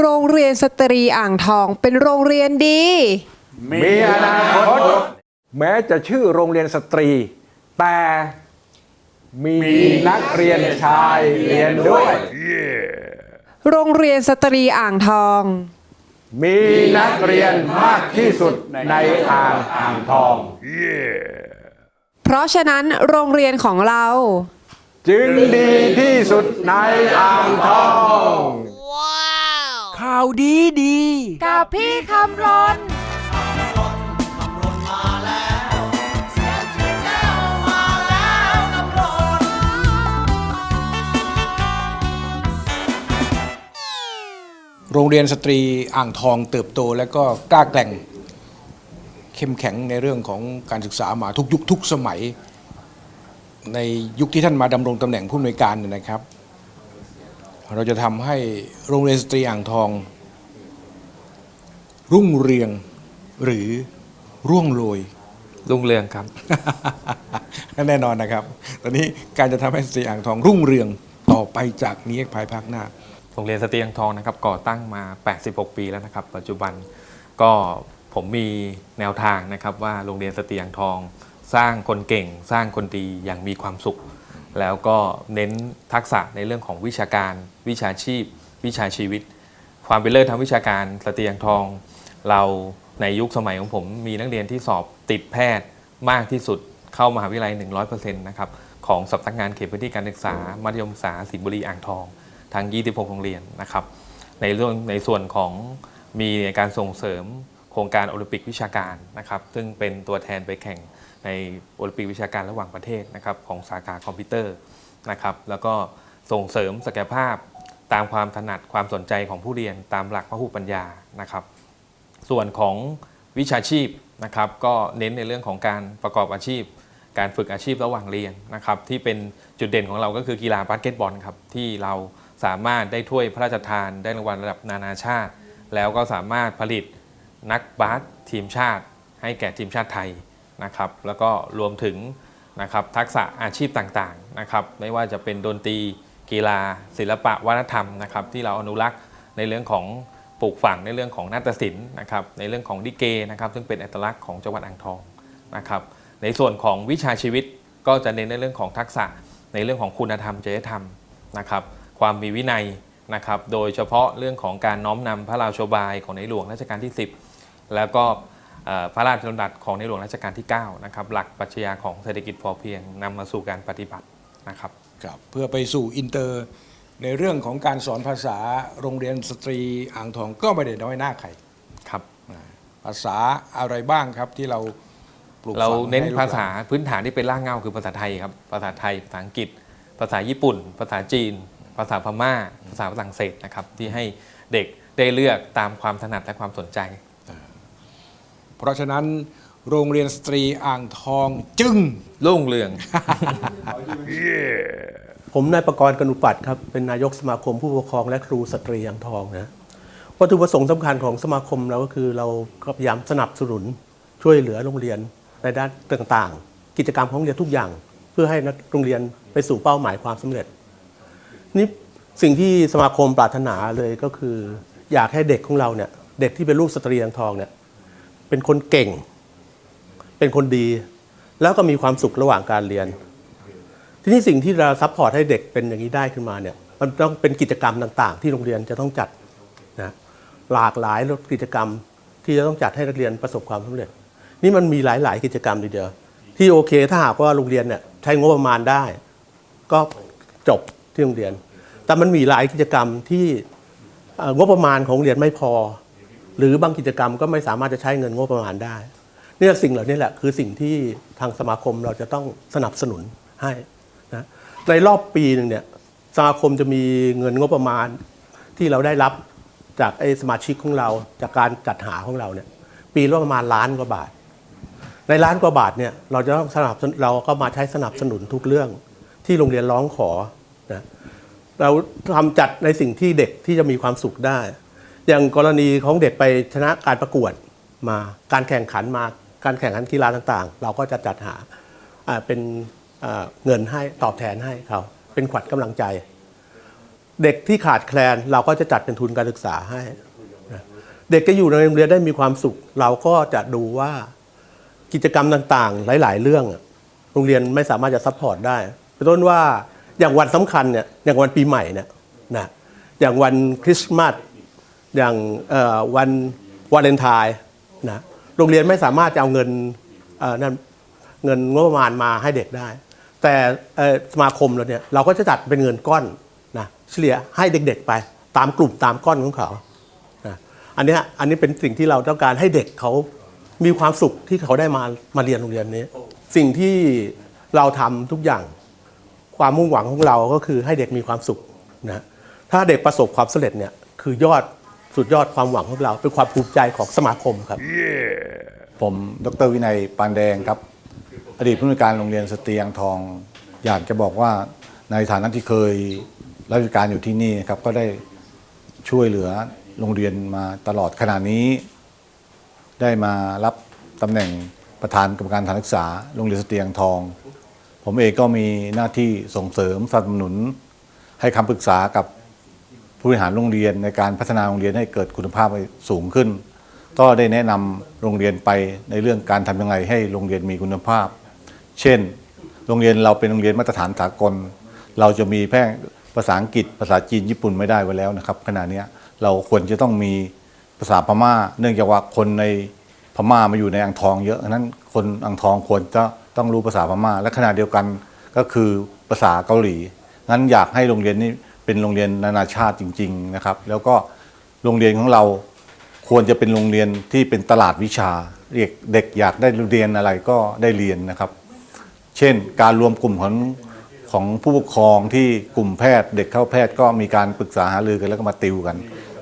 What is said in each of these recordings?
โรงเรียนสตรีอ่างทองเป็นโรงเรียนดี มีอนาคต แม้จะชื่อโรงเรียนสตรี แต่มีนักเรียนชายเรียนด้วย โรงเรียนสตรีอ่างทอง มีนักเรียนมากที่สุดในอ่างอ่างทอง เพราะฉะนั้นโรงเรียนของเรา จึงดีที่สุดในอ่างทอง ข่าวดีดี กับพี่คำรนโรงเรียนสตรีอ่างทองเติบโตและก็กล้าแกร่งเข้มแข็งในเรื่องของการศึกษามาทุกยุคทุกสมัย ในยุคที่ท่านมาดำรงตำแหน่งผู้อำนวยการเนี่ยนะครับ เราจะทำให้โรงเรียนสตรีอ่างทอง รุ่งเรืองหรือร่วงโรยรุ่งเรืองครับ แน่นอนนะครับ ตอนนี้การจะทำให้สตรีอ่างทอง รุ่งเรืองต่อไปจากนี้ภายภาคหน้า โรงเรียนสตรีอ่างทองนะครับก่อตั้งมา 86 ปีแล้วนะครับ ปัจจุบันก็ผมมีแนวทางนะครับว่าโรงเรียนสตรีอ่างทอง สร้างคนเก่ง สร้างคนดีอย่างมีความสุข แล้วก็เน้นทักษะในเรื่องของวิชาการ วิชาชีพ วิชาชีวิต ความเป็นเลิศทางวิชาการสตรีอ่างทอง เราในยุคสมัยของผมมีนักเรียนที่สอบติดแพทย์มากที่สุดเข้ามหาวิทยาลัย 100%นะครับของสำนักงานเขตพื้นที่การศึกษา มัธยมศึกษาสิงห์บุรีอ่างทอง ทั้ง 26 โรงเรียนนะครับในเรื่องในส่วนของมีการส่งเสริมโครงการโอลิมปิกวิชาการนะครับซึ่งเป็นตัวแทนไปแข่ง ในโอลิมปิกวิชาการระหว่างประเทศนะครับของสาขาคอมพิวเตอร์นะครับแล้วก็ส่งเสริมศักยภาพตามความถนัดความสนใจของผู้เรียนตามหลักพหุปัญญานะครับ ส่วนของวิชาชีพนะครับ ก็เน้นในเรื่องของการประกอบอาชีพ การฝึกอาชีพระหว่างเรียนนะครับ ที่เป็นจุดเด่นของเราก็คือกีฬาบาสเกตบอลครับที่เราสามารถได้ถ้วยพระราชทานได้รางวัลระดับนานาชาติ แล้วก็สามารถผลิตนักบาสทีมชาติ ให้แก่ทีมชาติไทย นะครับแล้วก็รวมถึงนะครับทักษะอาชีพต่างๆนะครับไม่ว่าจะเป็นดนตรีกีฬา ศิลปะวัฒนธรรมนะครับที่เราอนุรักษ์ในเรื่องของปลูกฝังในเรื่องของนาฏศิลป์นะครับในเรื่องของดิเกนะครับซึ่งเป็นอัตลักษณ์ของจังหวัดอ่างทองนะครับในส่วนของวิชาชีวิตก็จะเน้นในเรื่องของทักษะในเรื่องของคุณธรรมจริยธรรมนะครับความมีวินัยนะครับโดยเฉพาะเรื่องของการน้อมนำพระราชบายของในหลวงรัชกาลที่ 10 แล้วก็ พระราชดำรัสของในหลวงรัชกาลที่9นะครับหลักปรัชญาของเศรษฐกิจพอเพียงนำมาสู่การปฏิบัตินะครับครับเพื่อไปสู่อินเตอร์ในเรื่องของการสอนภาษาโรงเรียนสตรีอ่างทองก็ไม่ได้น้อยหน้าใครครับภาษาอะไรบ้างครับที่เราปลูกเราฝังเน้นให้ลูกภาษาพื้นฐานที่เป็นรากเหง้าคือภาษาไทยครับภาษาไทยภาษาอังกฤษ ภาษาญี่ปุ่น ภาษาจีน ภาษาพม่า ภาษาฝรั่งเศสนะครับที่ให้เด็กได้เลือกตามความถนัดและความสนใจ เพราะฉะนั้นโรงเรียนสตรีอ่างทองจึง รุ่งเรือง ผมนายประกรณ์กนุปัตย์ครับ เป็นนายกสมาคมผู้ปกครองและครูสตรีอ่างทองนะวัตถุประสงค์สำคัญของสมาคมเราก็คือเราก็พยายามสนับสนุนช่วยเหลือโรงเรียนในด้านต่างๆ กิจกรรมของโรงเรียนทุกอย่าง เพื่อให้นักโรงเรียนไปสู่เป้าหมายความสำเร็จนี่สิ่งที่สมาคมปรารถนาเลยก็คือ อยากให้เด็กของเราเนี่ยเด็กที่เป็นลูกสตรีอ่างทองเนี่ย เป็นคนเก่ง เป็นคนดี แล้วก็มีความสุขระหว่างการเรียน ทีนี้สิ่งที่เราซัพพอร์ตให้เด็กเป็นอย่างนี้ได้ขึ้นมาเนี่ยมันต้องเป็นกิจกรรมต่างๆ ที่โรงเรียนจะต้องจัดนะหลากหลายกิจกรรมที่จะต้องจัดให้นักเรียนประสบความสำเร็จ นี่มันมีหลาย ๆ กิจกรรมทีเดียวที่โอเคถ้าหากว่าโรงเรียนเนี่ยใช้งบประมาณได้ ก็จบที่โรงเรียน แต่มันมีหลายกิจกรรมที่งบประมาณของโรงเรียนไม่พอ หรือบางกิจกรรมก็ไม่สามารถจะใช้เงินงบประมาณได้เนี่ยสิ่งเหล่านี้แหละคือสิ่งที่ทางสมาคมเราจะต้องสนับสนุนให้นะในรอบปีหนึ่งเนี่ยสมาคมจะมีเงินงบประมาณที่เราได้รับจากไอ้สมาชิกของเราจากการจัดหาของเราเนี่ยปีละประมาณล้านกว่าบาท ในล้านกว่าบาทเนี่ยเราจะต้องสนับเราก็มาใช้สนับสนุนทุกเรื่องที่โรงเรียนร้องขอนะเราทำจัดในสิ่งที่เด็กที่จะมีความสุขได้ อย่างกรณีของเด็กไปชนะการประกวดมาการแข่งขันมาการแข่งขันกีฬาต่างๆ เราก็จะจัดหาเป็นเงินให้ตอบแทนให้เขาเป็นขวัญกำลังใจ เด็กที่ขาดแคลนเราก็จะจัดเป็นทุนการศึกษาให้ เด็กจะอยู่ในโรงเรียนได้มีความสุข เราก็จะดูว่ากิจกรรมต่างๆ หลาย ๆ เรื่องโรงเรียนไม่สามารถจะซัพพอร์ตได้เป็นต้นว่าอย่างวันสำคัญเนี่ยอย่างวันปีใหม่เนี่ยนะอย่างวันคริสต์มาส อย่างวันวาเลนไทน์นะโรงเรียนไม่สามารถจะเอาเงินเอ่อนั่นเงินงบประมาณมาให้เด็กได้ แต่สมาคมเราเนี่ยเราก็จะจัดเป็นเงินก้อนนะเฉลี่ยให้เด็กๆไปตามกลุ่มตามก้อนของเขานะอันนี้อันนี้เป็นสิ่งที่เราต้องการให้เด็กเขามีความสุขที่เขาได้มามาเรียนโรงเรียนนี้ สิ่งที่เราทำทุกอย่างความมุ่งหวังของเราก็คือให้เด็กมีความสุขนะถ้าเด็กประสบความสำเร็จเนี่ยคือยอด สุดยอดความหวังของเราเป็นความภูมิใจของสมาคมครับ ผมดรวินัยปานแดงครับ อดีตผู้อำนวยการโรงเรียนสตรีอ่างทอง อยากจะบอกว่าในฐานะที่เคยรับราชการอยู่ที่นี่ครับก็ได้ช่วยเหลือโรงเรียนมาตลอดขณะนี้ ได้มารับตำแหน่งประธานกรรมการฐานศึกษาโรงเรียนสตรีอ่างทอง ผมเองก็มีหน้าที่ส่งเสริมสนับสนุนให้คำปรึกษากับ ผู้บริหารโรงเรียนในการพัฒนาโรงเรียนให้เกิดคุณภาพสูงขึ้น ก็ได้แนะนำโรงเรียนไปในเรื่องการทำยังไงให้โรงเรียนมีคุณภาพ เช่น โรงเรียนเราเป็นโรงเรียนมาตรฐานสากล เราจะมีแพร่ภาษาอังกฤษ ภาษาจีนญี่ปุ่นไม่ได้ไว้แล้วนะครับขณะนี้เราควรจะต้องมีภาษาพม่า เนื่องจากว่าคนในพม่ามาอยู่ในอ่างทองเยอะฉะนั้นคนอ่างทองควรจะต้องรู้ภาษาพม่า และขณะเดียวกันก็คือภาษาเกาหลีงั้นอยากให้โรงเรียนนี้ เป็นโรงเรียนนานาชาติจริง ๆนะครับ แล้วก็โรงเรียนของเราควรจะเป็นโรงเรียนที่เป็นตลาดวิชาเด็กเด็กอยากได้เรียนอะไรก็ได้เรียนนะครับ เช่นการรวมกลุ่มของของผู้ปกครองที่กลุ่มแพทย์ เด็กเข้าแพทย์ก็มีการปรึกษาหารือกันแล้วก็มาติวกัน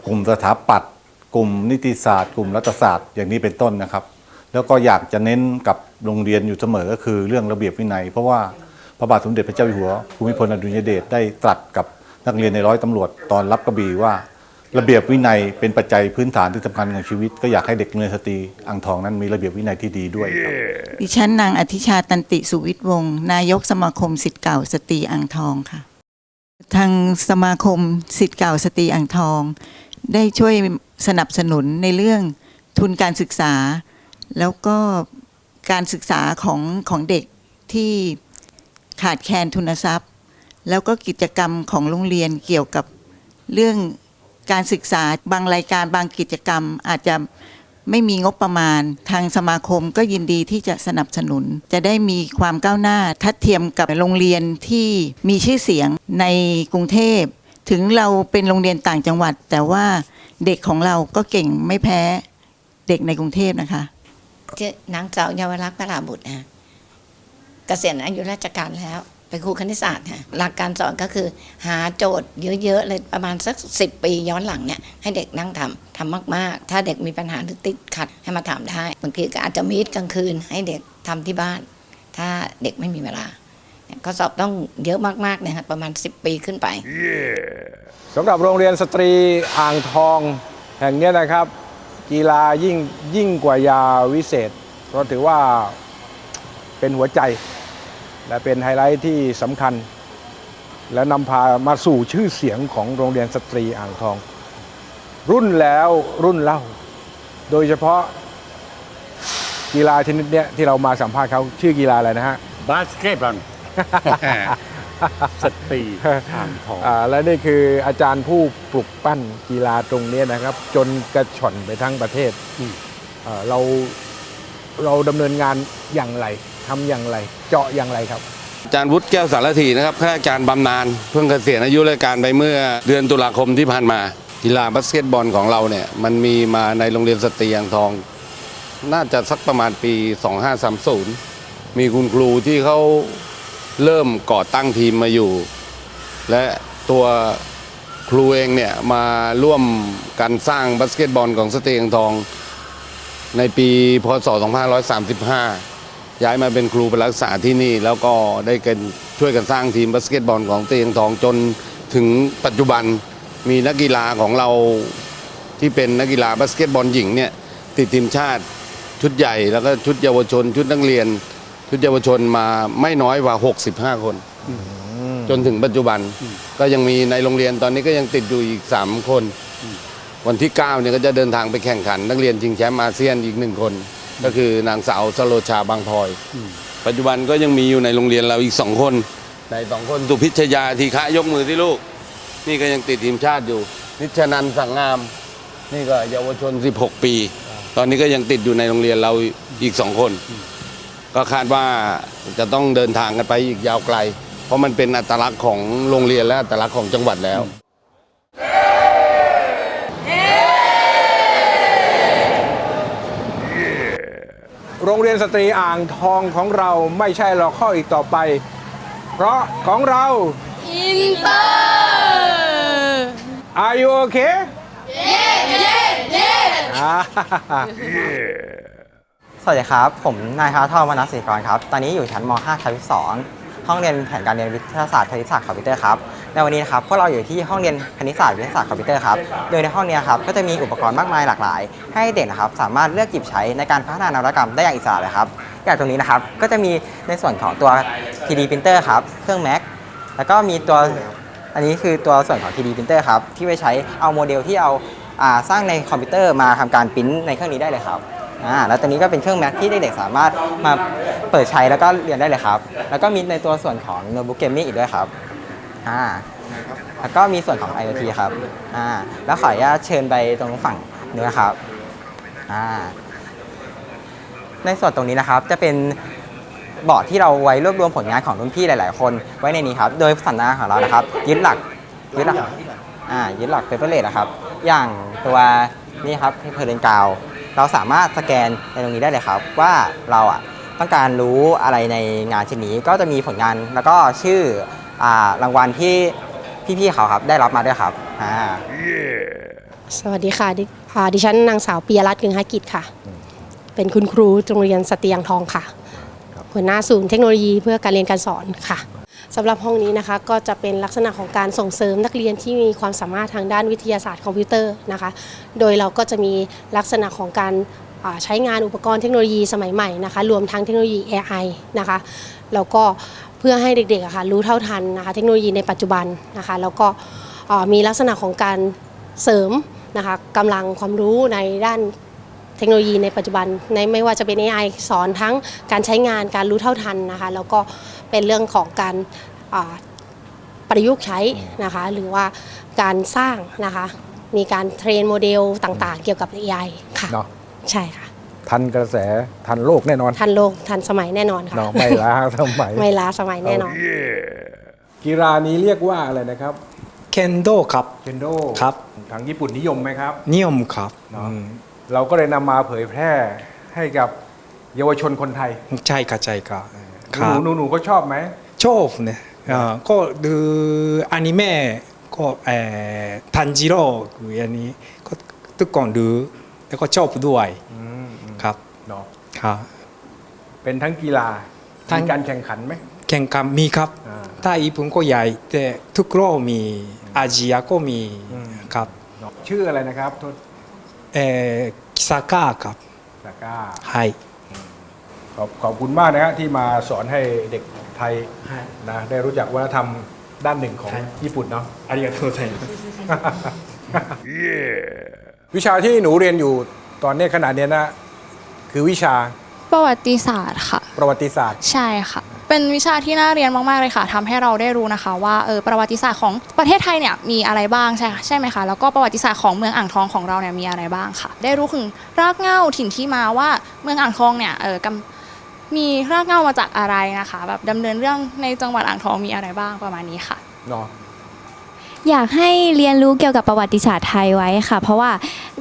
กลุ่มสถาปัตย์กลุ่มนิติศาสตร์ กลุ่มรัฐศาสตร์อย่างนี้เป็นต้นนะครับ แล้วก็อยากจะเน้นกับโรงเรียนอยู่เสมอก็คือเรื่องระเบียบวินัย เพราะว่าพระบาทสมเด็จพระเจ้าอยู่หัวภูมิพลอดุลยเดชได้ตรัสกับ นักเรียนในร้อยตำรวจตอนรับกระบี่ว่า ระเบียบวินัยเป็นปัจจัยพื้นฐานที่สำคัญของชีวิต ก็อยากให้เด็กโรงเรียนสตรีอ่างทองนั้นมีระเบียบวินัยที่ดีด้วยครับ ดิฉันนางอธิชาตันติสุวิทย์วงศ์นายกสมาคมสิทธิ์เก่าสตรีอ่างทองค่ะ ทางสมาคมสิทธิ์เก่าสตรีอ่างทอง ได้ช่วยสนับสนุนในเรื่องทุนการศึกษา แล้วก็การศึกษาของของเด็กที่ขาดแคลนทุนทรัพย์ แล้วก็กิจกรรมของโรงเรียนเกี่ยวกับเรื่องการศึกษาบางรายการบางกิจกรรมอาจจะไม่มีงบประมาณ ทางสมาคมก็ยินดีที่จะสนับสนุน จะได้มีความก้าวหน้าทัดเทียมกับโรงเรียนที่มีชื่อเสียงในกรุงเทพ ถึงเราเป็นโรงเรียนต่างจังหวัด แต่ว่าเด็กของเราก็เก่งไม่แพ้เด็กในกรุงเทพนะคะชื่นางสาวเยาวรักษ์พระลาบุตรนะเกษียณอายุราชการแล้ว เป็นครูคณิตศาสตร์ค่ะหลักการสอนก็คือหาโจทย์เยอะๆเลยประมาณสักสิบปีย้อนหลังเนี่ยให้เด็กนั่งทำทำมากๆ ถ้าเด็กมีปัญหาหรือติดขัดให้มาถามได้บางทีก็อาจจะมีดกลางคืน ให้เด็กทำที่บ้าน ถ้าเด็กไม่มีเวลาเนี่ยข้อสอบต้องเยอะมากๆเนี่ยค่ะประมาณ 10 ปีขึ้นไปสำหรับโรงเรียนสตรีอ่างทองแห่งนี้นะครับ กีฬายิ่งยิ่งกว่ายาวิเศษ เพราะถือว่าเป็นหัวใจ และเป็นไฮไลท์ที่สำคัญ และนำพามาสู่ชื่อเสียงของโรงเรียนสตรีอ่างทอง รุ่นแล้วรุ่นเล่า โดยเฉพาะกีฬาชนิดเนี้ยที่เรามาสัมภาษณ์เขาชื่อกีฬาอะไรนะฮะ บาสเกตบอล สตรีอ่างทอง อ่าและนี่คืออาจารย์ผู้ปลุกปั้นกีฬาตรงเนี้ยนะครับ จนกระชอนไปทั้งประเทศอืม เอ่อเราเราดำเนินงานอย่างไร ทำอย่างไร เจาะอย่างไรครับอาจารย์วุฒิแก้วสารถีนะครับข้าราชการบำนาญเพิ่งเกษียณอายุราชการไปเมื่อเดือนตุลาคมที่ผ่านมากีฬาบาสเกตบอลของเราเนี่ยมันมีมาในโรงเรียนสตรีอ่างทอง น่าจะสักประมาณปี 2530 มีคุณครูที่เขาเริ่มก่อตั้งทีมมาอยู่ และตัวครูเองเนี่ยมาร่วมกันสร้างบาสเกตบอลของสตรีอ่างทอง ในปีพศ 2535 ย้ายมาเป็นครูประรักษาที่นี่ แล้วก็ได้กันช่วยกันสร้างทีมบาสเกตบอลของเตียงทองจนถึงปัจจุบันมีนักกีฬาของเราที่เป็นนักกีฬาบาสเกตบอลหญิงเนี่ยติดทีมชาติชุดใหญ่แล้วก็ชุดเยาวชน ชุดนักเรียน ชุดเยาวชนมาไม่น้อยกว่า 65 คน จนถึงปัจจุบันก็ยังมีในโรงเรียนตอนนี้ก็ยังติดอยู่อีก 3 คน วันที่ 9 เนี่ยก็จะเดินทางไปแข่งขัน นักเรียนชิงแชมป์อาเซียนอีกหนึ่งคน ก็คือนางสาวสโลชาบางพลอย ปัจจุบันก็ยังมีอยู่ในโรงเรียนเราอีกสองคนในสองคนสุพิชยาทีฆะยกมือที่ลูก นี่ก็ยังติดทีมชาติอยู่ นิชนันท์สังงาม นี่ก็เยาวชน 16 ปี ตอนนี้ก็ยังติดอยู่ในโรงเรียนเราอีกสองคน ก็คาดว่าจะต้องเดินทางกันไปอีกยาวไกล เพราะมันเป็นอัตลักษณ์ของโรงเรียนและอัตลักษณ์ของจังหวัดแล้ว โรงเรียนสตรีอ่างทองของเราไม่ใช่หรอกข้ออีกต่อไป เพราะของเรา อินเตอร์ Are you okay Yes yes yes สวัสดีครับ ผมนายพาทรวรรณศรีกรครับ ตอนนี้อยู่ชั้นม .5 ชั้น2 ห้องเรียนแผนการเรียนวิทยาศาสตร์คณิตศาสตร์คอมพิวเตอร์ครับในวันนี้นะครับพวกเราอยู่ที่ห้องเรียนคณิตศาสตร์วิทยาศาสตร์คอมพิวเตอร์ครับโดยในห้องเนี้ครับก็จะมีอุปกรณ์มากมายหลากหลาย ให้เด็กนะครับสามารถเลือกหยิบใช้ในการพัฒนานวัตกรรมได้อย่างอิสระเลยครับอย่างตรงนี้นะครับก็จะมีในส่วนของตัว 3D printer ครับเครื่อง Mac แล้วก็มีตัวอันนี้คือตัวส่วนของ 3D printer ครับที่ไว้ใช้เอาโมเดลที่เอาอาสร้างในคอมพิวเตอร์มาทำการปริ้นในเครื่องนี้ได้เลยครับ อ่าแล้วตัวนี้ก็เป็นเครื่อง Mac ที่เด็กๆสามารถมาเปิดใช้แล้วก็เรียนได้เลยครับ แล้วก็มีในตัวส่วนของ Notebook Gaming อีกด้วยครับอ่าแล้วก็มีส่วนของ IoT ครับอ่าแล้วขออนุญาตเชิญไปตรงฝั่งนู้นนะครับอ่าในส่วนตรงนี้นะครับจะเป็นบอร์ดที่เราไว้รวบรวมผลงานของรุ่นพี่หลาย ๆ คน ไว้ในนี้ครับ โดยสัญญาของเรานะครับ ยึดหลักยึดหลักอ่ายึดหลักเปเปอร์เลสนะครับ อย่างตัวนี่ครับเพอร์เรนกาว เราสามารถสแกนในตรงนี้ได้เลยครับว่าเราอะต้องการรู้อะไรในงานชิ้นนี้ก็จะมีผลงานแล้วก็ชื่ออ่ารางวัลที่พี่ๆเขาครับได้รับมาด้วยครับอ่าสวัสดีค่ะดิอ่าดิฉันนางสาวปียรัตน์กึงหกิจค่ะ เป็นคุณครูโรงเรียนสตรียางทองค่ะ หัวหน้าศูนย์เทคโนโลยีเพื่อการเรียนการสอนค่ะ สำหรับห้องนี้นะคะก็จะเป็นลักษณะของการส่งเสริมนักเรียนที่มีความสามารถทางด้านวิทยาศาสตร์คอมพิวเตอร์นะคะ โดยเราก็จะมีลักษณะของการใช้งานอุปกรณ์เทคโนโลยีสมัยใหม่นะคะรวมทั้งเทคโนโลยี AI นะคะแล้วก็เพื่อให้เด็กๆะค่ะรู้เท่าทันนะคะเทคโนโลยีในปัจจุบันนะคะแล้วก็มีลักษณะของการเสริมนะคะกำลังความรู้ในด้านเทคโนโลยีในปัจจุบันในไม่ว่าจะเป็น AI สอนทั้งการใช้งานการรู้เท่าทันนะคะแล้วก็ เป็นเรื่องของการอ่าประยุกต์ใช้นะคะหรือว่าการสร้างนะคะมีการเทรนโมเดลต่างๆ เกี่ยวกับ AI ค่ะเนาะใช่ค่ะ ทันกระแสทันโลกแน่นอน ทันโลกทันสมัยแน่นอนค่ะเนาะไม่ล้าสมัยไม่ล้าสมัยแน่นอนกีฬานี้เรียกว่าอะไรนะครับเคนโดครับเคนโดครับทางญี่ปุ่นนิยมไหมครับ นิยมครับเนาะเราก็เลยนำมาเผยแพร่ให้กับเยาวชนคนไทย ใช่ค่ะใช่ค่ะ คหรันูบหนูหนูก็ชอบไหม ชอบเนี่ยอ่าก็ดูอนิเมะก็เอ่อทันจิโร่คืออันนี้ก็ทุกคนดูแล้วก็ชอบด้วยครับเนาะครับ เป็นทั้งกีฬาทั้ง มีการแข่งขันไหม แข่งขันมีครับอ่าถ้าญี่ปุ่นก็ใหญ่แต่ทุกโลกมีอาเซียก็มีครับเนาะชื่ออะไรนะครับโทษเอ่อคิซาก้าครับซาก้าはいข อบขอบคุณมากนะฮะที่มาสอนให้เด็กไทยนะได้รู้จักวัฒนธรรมด้านหนึ่งของญี่ปุ่นเนาะ ありがとうございます วิชาที่หนูเรียนอยู่ตอนนี้ขณะเนี้ยนะ คือวิชา ประวัติศาสตร์ค่ะ ประวัติศาสตร์ ใช่ค่ะ เป็นวิชาที่น่าเรียนมาก ๆ เลยค่ะทำให้เราได้รู้นะคะว่าเออประวัติศาสตร์ของประเทศไทยเนี่ยมีอะไรบ้างใช่ใช่ไหมคะแล้วก็ประวัติศาสตร์ของเมืองอ่างทองของเราเนี่ยมีอะไรบ้างค่ะ ได้รู้ถึงรากเหง้าถิ่นที่มาว่าเมืองอ่างทองเนี่ยเออกำ มีรากเหง้ามาจากอะไรนะคะ แบบดำเนินเรื่องในจังหวัดอ่างทองมีอะไรบ้างประมาณนี้ค่ะ เนาะอยากให้เรียนรู้เกี่ยวกับประวัติศาสตร์ไทยไว้ค่ะ เพราะว่า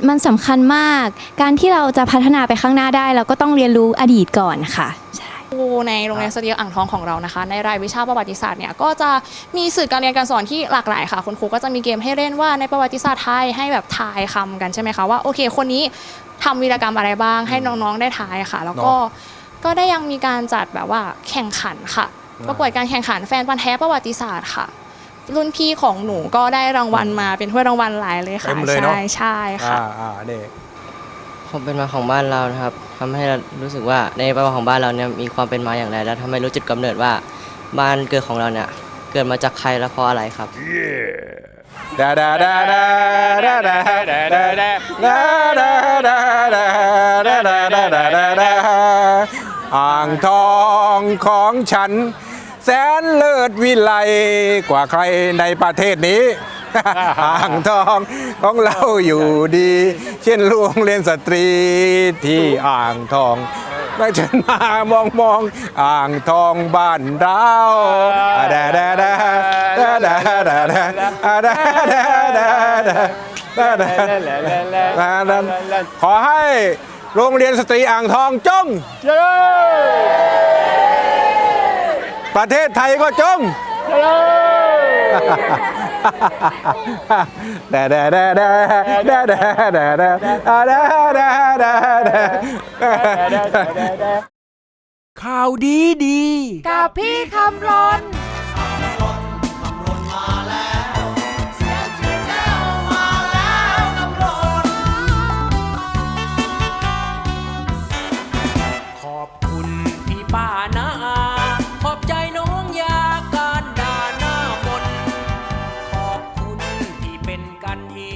มันสำคัญมาก การที่เราจะพัฒนาไปข้างหน้าได้ เราก็ต้องเรียนรู้อดีตก่อนค่ะครูในโรงเรียนสตรีอ่างทองของเรานะคะ ในรายวิชาประวัติศาสตร์เนี่ยก็จะมีสื่อการเรียนการสอนที่หลากหลายค่ะ คุณครูก็จะมีเกมให้เล่นว่าในประวัติศาสตร์ไทยให้แบบทายคำกันใช่ไหมคะว่าโอเค คนนี้ทำวีรกรรมอะไรบ้างให้น้องๆได้ทายค่ะ แล้วก็ ก็ได้ยังมีการจัดแบบว่าแข่งขันค่ะ ประกวดการแข่งขันแฟนพันธ์แท้ประวัติศาสตร์ค่ะ รุ่นพี่ของหนูก็ได้รางวัลมาเป็นถ้วยรางวัลหลายเลยค่ะเต็มเลยเนอะ ใช่ใช่ค่ะ อ่าอ่าเนี่ยความเป็นมาของบ้านเรานะครับทำให้เรารู้สึกว่าในประวัติของบ้านเราเนี่ยมีความเป็นมาอย่างไร แล้วทำให้รู้จุดกำเนิดว่าบ้านเกิดของเราเนี่ยเกิดมาจากใครและเพราะอะไรครับ ดาดาดาดาดาดาดาดาดาดาดาดาดาดาดาดาดาดาดา อ่างทองของฉัน แสนเลิศวิไลกว่าใครในประเทศนี้ อ่างทองของเราอยู่ดี เช่นโรงเรียนสตรีที่อ่างทองแม่ฉันมามองมองอ่างทองบ้านเราดาดาดาดาดาดาดาดาดาดาดาดาดาขอให้ โรงเรียนสตรีอ่างทองจง ประเทศไทยก็จงดาดาดาดาดาดาดาดาดาดาดาดาดาข่าวดีดี กับพี่คำรน